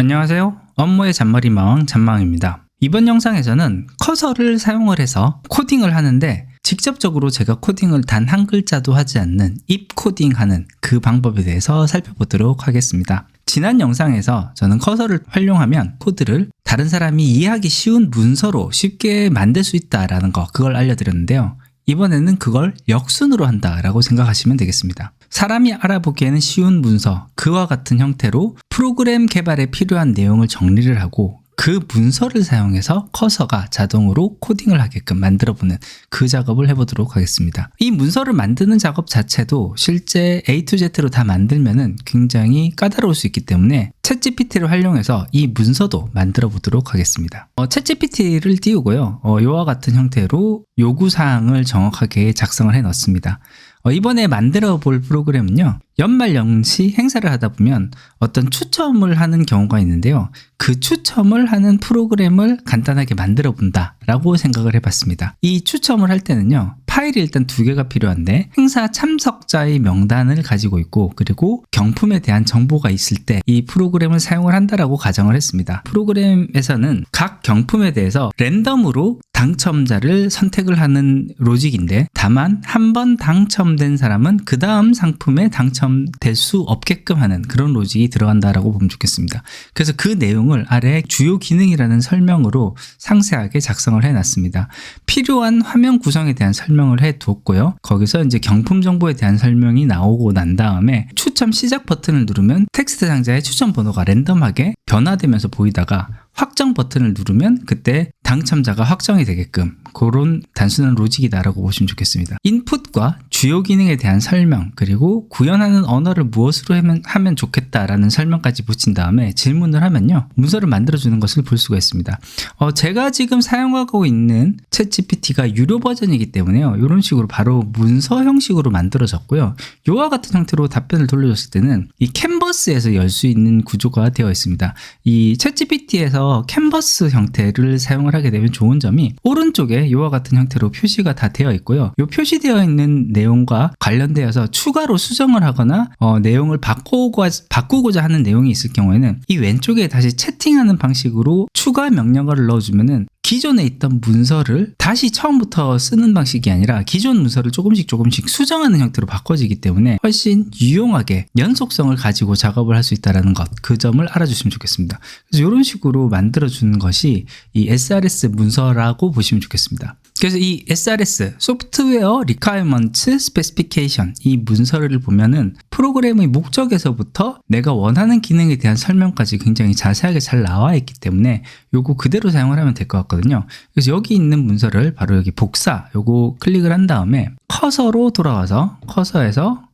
안녕하세요. 업무의 잔머리 마왕 잔망입니다. 이번 영상에서는 커서를 사용을 해서 코딩을 하는데 직접적으로 제가 코딩을 단 한 글자도 하지 않는 입 코딩하는 그 방법에 대해서 살펴보도록 하겠습니다. 지난 영상에서 저는 커서를 활용하면 코드를 다른 사람이 이해하기 쉬운 문서로 쉽게 만들 수 있다라는 거 그걸 알려드렸는데요. 이번에는 그걸 역순으로 한다라고 생각하시면 되겠습니다. 사람이 알아보기에는 쉬운 문서, 그와 같은 형태로 프로그램 개발에 필요한 내용을 정리를 하고 그 문서를 사용해서 커서가 자동으로 코딩을 하게끔 만들어보는 그 작업을 해보도록 하겠습니다. 이 문서를 만드는 작업 자체도 실제 A to Z로 다 만들면은 굉장히 까다로울 수 있기 때문에 챗GPT를 활용해서 이 문서도 만들어 보도록 하겠습니다. 어, 챗GPT를 띄우고요. 어, 이와 같은 형태로 요구사항을 정확하게 작성을 해 넣습니다. 어, 이번에 만들어 볼 프로그램은요. 연말 연시 행사를 하다 보면 어떤 추첨을 하는 경우가 있는데요. 그 추첨을 하는 프로그램을 간단하게 만들어 본다라고 생각을 해봤습니다. 이 추첨을 할 때는요. 파일이 일단 두 개가 필요한데 행사 참석자의 명단을 가지고 있고 그리고 경품에 대한 정보가 있을 때 이 프로그램을 사용을 한다라고 가정을 했습니다. 프로그램에서는 각 경품에 대해서 랜덤으로 당첨자를 선택을 하는 로직인데 다만 한 번 당첨된 사람은 그 다음 상품에 당첨될 수 없게끔 하는 그런 로직이 들어간다라고 보면 좋겠습니다. 그래서 그 내용을 아래 주요 기능이라는 설명으로 상세하게 작성을 해놨습니다. 필요한 화면 구성에 대한 설명 을 해 두었고요. 거기서 이제 경품 정보에 대한 설명이 나오고 난 다음에 추첨 시작 버튼을 누르면 텍스트 상자의 추첨 번호가 랜덤하게 변화되면서 보이다가 확정 버튼을 누르면 그때 당첨자가 확정이 되게끔 그런 단순한 로직이다라고 보시면 좋겠습니다. 인풋과 주요 기능에 대한 설명 그리고 구현하는 언어를 무엇으로 하면, 하면 좋겠다라는 설명까지 붙인 다음에 질문을 하면요 문서를 만들어주는 것을 볼 수가 있습니다. 어, 제가 지금 사용하고 있는 챗GPT가 유료 버전이기 때문에요 이런 식으로 바로 문서 형식으로 만들어졌고요 이와 같은 형태로 답변을 돌려줬을 때는 이 캔버스에서 열 수 있는 구조가 되어 있습니다. 이 챗GPT에서 캔버스 형태를 사용을 하게 되면 좋은 점이 오른쪽에 이와 같은 형태로 표시가 다 되어 있고요. 이 표시되어 있는 내용과 관련되어서 추가로 수정을 하거나 어, 내용을 바꾸고, 바꾸고자 하는 내용이 있을 경우에는 이 왼쪽에 다시 채팅하는 방식으로 추가 명령어를 넣어주면은 기존에 있던 문서를 다시 처음부터 쓰는 방식이 아니라 기존 문서를 조금씩 조금씩 수정하는 형태로 바꿔지기 때문에 훨씬 유용하게 연속성을 가지고 작업을 할 수 있다는 것, 그 점을 알아주시면 좋겠습니다. 그래서 이런 식으로 만들어주는 것이 이 SRS 문서라고 보시면 좋겠습니다. 그래서 이 SRS 소프트웨어 리퀘어먼트 스페시피케이션 이 문서를 보면은 프로그램의 목적에서부터 내가 원하는 기능에 대한 설명까지 굉장히 자세하게 잘 나와 있기 때문에 요거 그대로 사용을 하면 될 것 같거든요. 그래서 여기 있는 문서를 바로 여기 복사 요거 클릭을 한 다음에 커서로 돌아와서 커서에서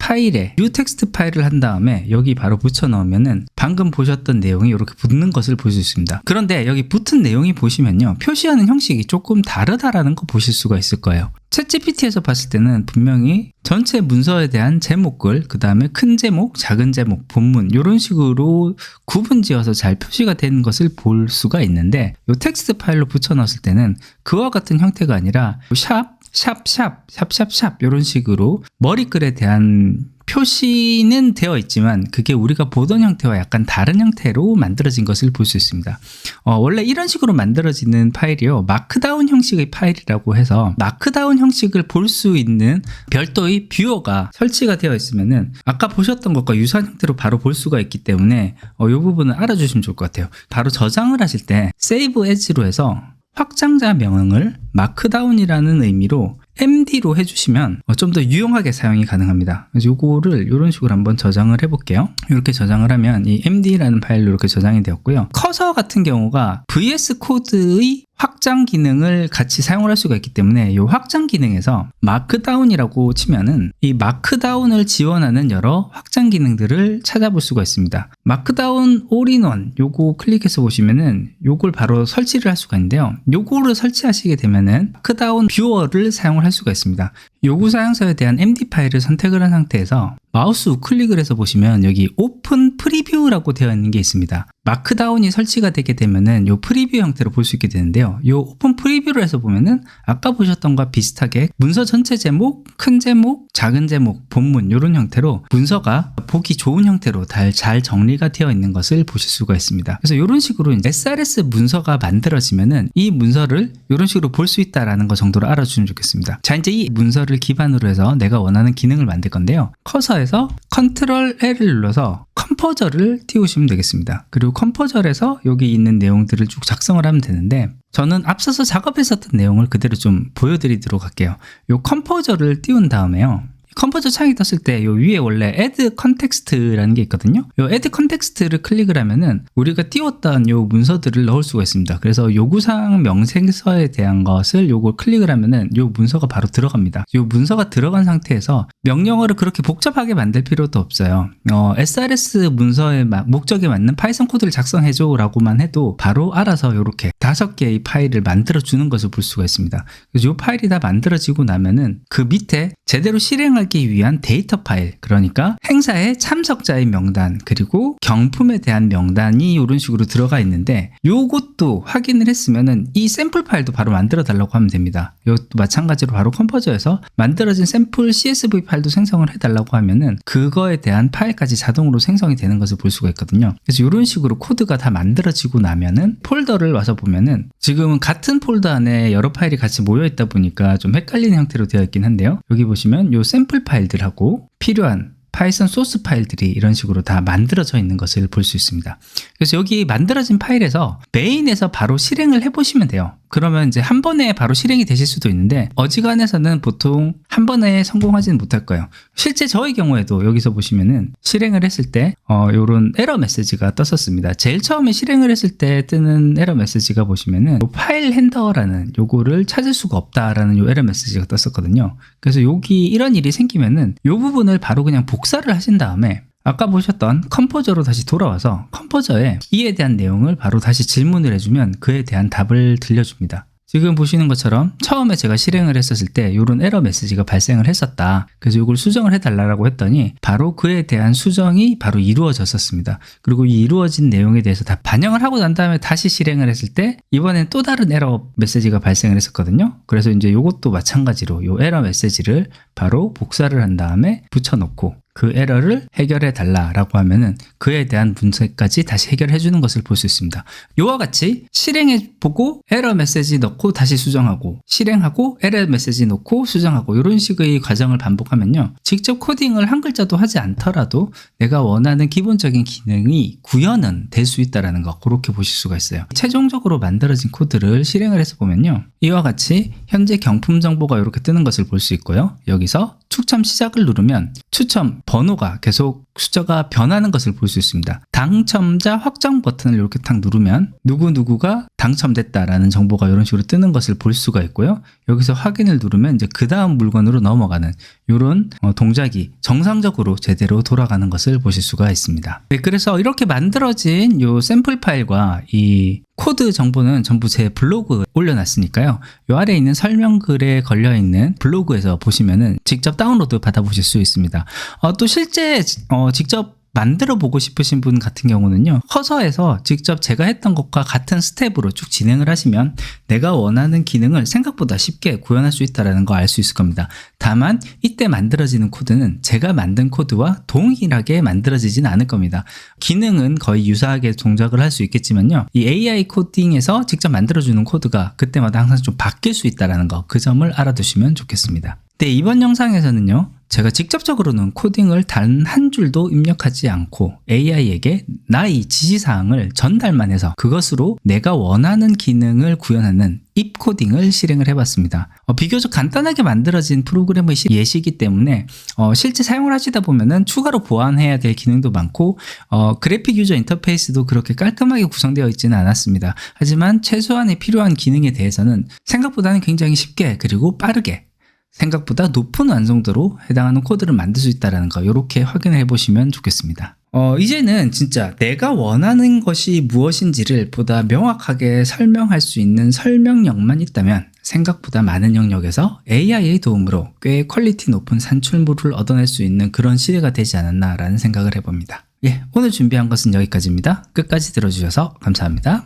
파일에 뉴 텍스트 파일을 한 다음에 여기 바로 붙여 넣으면은 방금 보셨던 내용이 이렇게 붙는 것을 볼 수 있습니다. 그런데 여기 붙은 내용이 보시면요. 표시하는 형식이 조금 다르다라는 거 보실 수가 있을 거예요. 챗GPT에서 봤을 때는 분명히 전체 문서에 대한 제목글, 그 다음에 큰 제목, 작은 제목, 본문 이런 식으로 구분지어서 잘 표시가 되는 것을 볼 수가 있는데 이 텍스트 파일로 붙여 넣었을 때는 그와 같은 형태가 아니라 샵 샵, 샵, 샵, 샵, 샵 이런 식으로 머리글에 대한 표시는 되어 있지만 그게 우리가 보던 형태와 약간 다른 형태로 만들어진 것을 볼 수 있습니다. 어, 원래 이런 식으로 만들어지는 파일이요. 마크다운 형식의 파일이라고 해서 마크다운 형식을 볼 수 있는 별도의 뷰어가 설치가 되어 있으면은 아까 보셨던 것과 유사한 형태로 바로 볼 수가 있기 때문에 어, 이 부분을 알아주시면 좋을 것 같아요. 바로 저장을 하실 때 Save As로 해서 확장자 명을 마크다운이라는 의미로 MD로 해주시면 좀 더 유용하게 사용이 가능합니다. 요거를 이런 식으로 한번 저장을 해볼게요. 이렇게 저장을 하면 이 MD라는 파일로 이렇게 저장이 되었고요. 커서 같은 경우가 VS 코드의 확장 기능을 같이 사용을 할 수가 있기 때문에 이 확장 기능에서 마크다운이라고 치면은 이 마크다운을 지원하는 여러 확장 기능들을 찾아볼 수가 있습니다. 마크다운 올인원 요거 클릭해서 보시면은 요걸 바로 설치를 할 수가 있는데요. 요거를 설치하시게 되면은 마크다운 뷰어를 사용을 할 수가 있습니다. 요구 사양서에 대한 MD 파일을 선택을 한 상태에서 마우스 우클릭을 해서 보시면 여기 오픈 프리뷰라고 되어 있는 게 있습니다. 마크다운이 설치가 되게 되면은 요 프리뷰 형태로 볼 수 있게 되는데요. 요 오픈 프리뷰를 해서 보면은 아까 보셨던 것과 비슷하게 문서 전체 제목, 큰 제목, 작은 제목, 본문 이런 형태로 문서가 보기 좋은 형태로 잘, 잘 정리가 되어 있는 것을 보실 수가 있습니다. 그래서 이런 식으로 SRS 문서가 만들어지면은 이 문서를 이런 식으로 볼 수 있다라는 거 정도로 알아주면 좋겠습니다. 자 이제 이 문서를 기반으로 해서 내가 원하는 기능을 만들 건데요. 커서에서 컨트롤 L을 눌러서 컴포저를 띄우시면 되겠습니다. 그리고 컴포저에서 여기 있는 내용들을 쭉 작성을 하면 되는데 저는 앞서서 작업했었던 내용을 그대로 좀 보여드리도록 할게요. 이 컴포저를 띄운 다음에요. 컴포저 창이 떴을 때 요 위에 원래 add context라는 게 있거든요. 요 add context를 클릭을 하면은 우리가 띄웠던 요 문서들을 넣을 수가 있습니다. 그래서 요구사항 명세서에 대한 것을 요걸 클릭을 하면은 요 문서가 바로 들어갑니다. 요 문서가 들어간 상태에서 명령어를 그렇게 복잡하게 만들 필요도 없어요. 어, SRS 문서의 목적에 맞는 파이썬 코드를 작성해줘라고만 해도 바로 알아서 이렇게 다섯 개의 파일을 만들어 주는 것을 볼 수가 있습니다. 그래서 요 파일이 다 만들어지고 나면은 그 밑에 제대로 실행 하기 위한 데이터 파일, 그러니까 행사의 참석자의 명단, 그리고 경품에 대한 명단이 이런 식으로 들어가 있는데, 요것도 확인을 했으면은 이 샘플 파일도 바로 만들어 달라고 하면 됩니다. 이것도 마찬가지로 바로 컴포저에서 만들어진 샘플 CSV 파일도 생성을 해 달라고 하면은 그거에 대한 파일까지 자동으로 생성이 되는 것을 볼 수가 있거든요. 그래서 이런 식으로 코드가 다 만들어지고 나면은 폴더를 와서 보면은 지금은 같은 폴더 안에 여러 파일이 같이 모여 있다 보니까 좀 헷갈리는 형태로 되어 있긴 한데요. 여기 보시면 요 샘플 파일들하고 필요한 파이썬 소스 파일들이 이런 식으로 다 만들어져 있는 것을 볼 수 있습니다. 그래서 여기 만들어진 파일에서 메인에서 바로 실행을 해보시면 돼요. 그러면 이제 한 번에 바로 실행이 되실 수도 있는데 어지간해서는 보통 한 번에 성공하지는 못할 거예요. 실제 저의 경우에도 여기서 보시면은 실행을 했을 때 어, 요런 에러 메시지가 떴었습니다. 제일 처음에 실행을 했을 때 뜨는 에러 메시지가 보시면은 파일 핸더라는 요거를 찾을 수가 없다라는 요 에러 메시지가 떴었거든요. 그래서 여기 이런 일이 생기면은 요 부분을 바로 그냥 복사를 하신 다음에 아까 보셨던 컴포저로 다시 돌아와서 컴포저에 이에 대한 내용을 바로 다시 질문을 해주면 그에 대한 답을 들려줍니다. 지금 보시는 것처럼 처음에 제가 실행을 했었을 때 이런 에러 메시지가 발생을 했었다. 그래서 이걸 수정을 해달라고 했더니 바로 그에 대한 수정이 바로 이루어졌었습니다. 그리고 이 이루어진 내용에 대해서 다 반영을 하고 난 다음에 다시 실행을 했을 때 이번엔 또 다른 에러 메시지가 발생을 했었거든요. 그래서 이제 이것도 마찬가지로 이 에러 메시지를 바로 복사를 한 다음에 붙여놓고 그 에러를 해결해 달라라고 하면은 그에 대한 문제까지 다시 해결해 주는 것을 볼 수 있습니다. 이와 같이 실행해 보고 에러 메시지 넣고 다시 수정하고 실행하고 에러 메시지 넣고 수정하고 이런 식의 과정을 반복하면요. 직접 코딩을 한 글자도 하지 않더라도 내가 원하는 기본적인 기능이 구현은 될 수 있다라는 거 그렇게 보실 수가 있어요. 최종적으로 만들어진 코드를 실행을 해서 보면요. 이와 같이 현재 경품 정보가 이렇게 뜨는 것을 볼 수 있고요. 여기서 추첨 시작을 누르면 추첨 번호가 계속 숫자가 변하는 것을 볼 수 있습니다. 당첨자 확정 버튼을 이렇게 탁 누르면 누구누구가 당첨됐다라는 정보가 이런 식으로 뜨는 것을 볼 수가 있고요. 여기서 확인을 누르면 이제 그 다음 물건으로 넘어가는 이런 어, 동작이 정상적으로 제대로 돌아가는 것을 보실 수가 있습니다. 네, 그래서 이렇게 만들어진 이 샘플 파일과 이 코드 정보는 전부 제 블로그에 올려놨으니까요. 이 아래에 있는 설명글에 걸려있는 블로그에서 보시면은 직접 다운로드 받아보실 수 있습니다. 어, 또 실제 어, 직접 만들어 보고 싶으신 분 같은 경우는요, 커서에서 직접 제가 했던 것과 같은 스텝으로 쭉 진행을 하시면 내가 원하는 기능을 생각보다 쉽게 구현할 수 있다는 거 알 수 있을 겁니다. 다만, 이때 만들어지는 코드는 제가 만든 코드와 동일하게 만들어지진 않을 겁니다. 기능은 거의 유사하게 동작을 할 수 있겠지만요, 이 AI 코딩에서 직접 만들어주는 코드가 그때마다 항상 좀 바뀔 수 있다는 거, 그 점을 알아두시면 좋겠습니다. 네, 이번 영상에서는요, 제가 직접적으로는 코딩을 단 한 줄도 입력하지 않고 AI에게 나의 지시사항을 전달만 해서 그것으로 내가 원하는 기능을 구현하는 입 코딩을 실행을 해봤습니다. 어, 비교적 간단하게 만들어진 프로그램의 예시이기 때문에 어, 실제 사용을 하시다 보면은 추가로 보완해야 될 기능도 많고 어, 그래픽 유저 인터페이스도 그렇게 깔끔하게 구성되어 있지는 않았습니다. 하지만 최소한의 필요한 기능에 대해서는 생각보다는 굉장히 쉽게 그리고 빠르게 생각보다 높은 완성도로 해당하는 코드를 만들 수 있다는 거 이렇게 확인해 보시면 좋겠습니다. 어, 이제는 진짜 내가 원하는 것이 무엇인지를 보다 명확하게 설명할 수 있는 설명력만 있다면 생각보다 많은 영역에서 AI의 도움으로 꽤 퀄리티 높은 산출물을 얻어낼 수 있는 그런 시대가 되지 않았나라는 생각을 해봅니다. 예, 오늘 준비한 것은 여기까지입니다. 끝까지 들어주셔서 감사합니다.